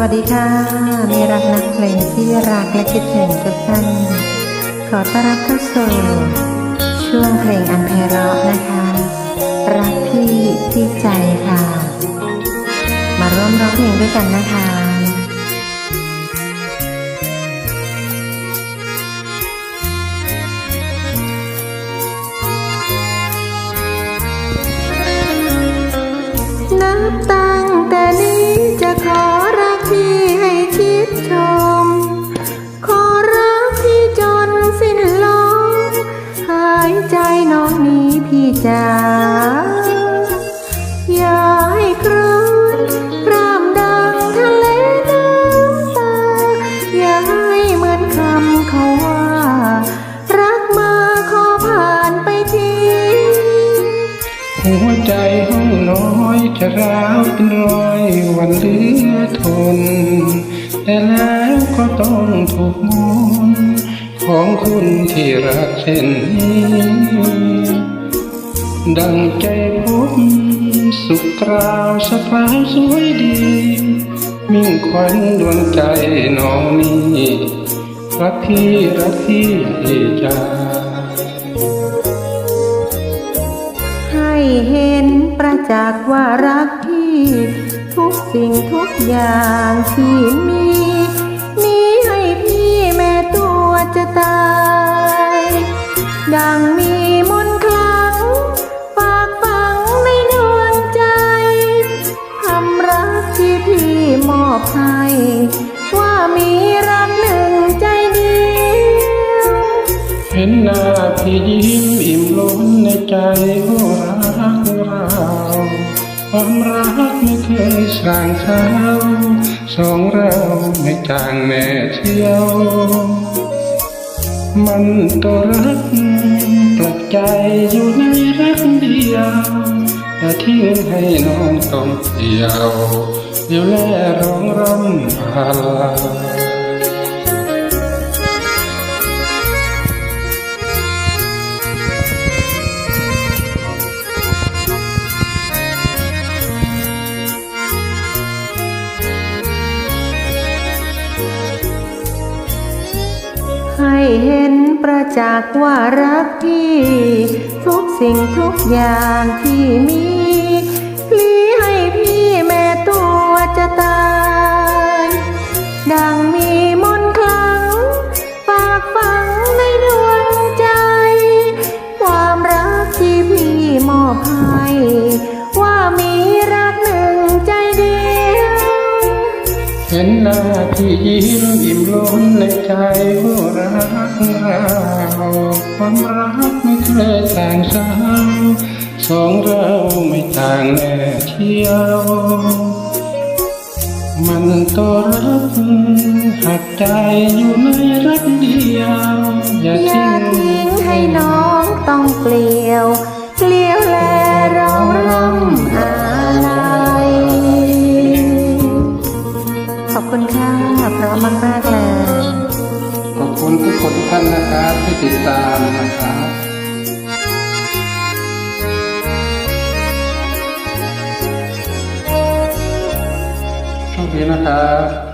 วัสดีค่ะ มีรักนักเพลงที่รักและคิดถึงทุกท่าน ขอต้อนรับเข้าสู่ช่วงเพลงอันไพเราะนะคะ รักพี่ที่ใจค่ะ มาร่วมร้องเพลงด้วยกันนะคะนับตั้งแต่นี้จะขอ พี่จ๋าอย่าให้ครื้นกรามดังทะเลน้ำตา อย่าให้เหมือนคำเขาว่า รักมาขอผ่านไปทีหัวใจห้องน้อยจะร้าวเป็นรอยวันเหลือทน แต่แล้วก็ต้องถูกมนของคุณที่รักเช่นนี้ ดังใจผมสุขกราวสะพราวสวยดี มิ่งขวัญดวงใจน้องนี้รักพี่รักพี่จ้าให้เห็นประจักษ์ว่ารักพี่ ทุกสิ่งทุกอย่างที่มีมีให้พี่แม้ตัวจะตาย ดังมี รักหนึ่งใจเดียวเห็นหน้าพี่ยิ้มอิ่มล้นในใจโอ้รักเราความรักไม่เคยสร้างเช้าสองเราไม่จางแน่เที่ยว มันตัวรักปลักใจอยู่ในรักเดียวอย่าทิ้งให้น้องต้องเดียวเดี๋ยวแลร้องรำพาลา ให้เห็นประจักษ์ว่ารักพี่ ทุกสิ่งทุกอย่างที่มีพลีให้พี่แม่ตัวจะตาย เห็นหน้าที่ยิ้มอิ่มล้นในใจว่ารักเราความรักไม่เคยต่างสาวสองเราไม่ต่างแน่เที่ยว มันตัวรักหักใจอยู่ในรักเดียว อย่าทิ้งให้น้องต้องเปลี่ยว มากๆเลยขอบคุณทุกคนทุกท่านนะครับที่ติดตามนะครับโชคดีนะครับ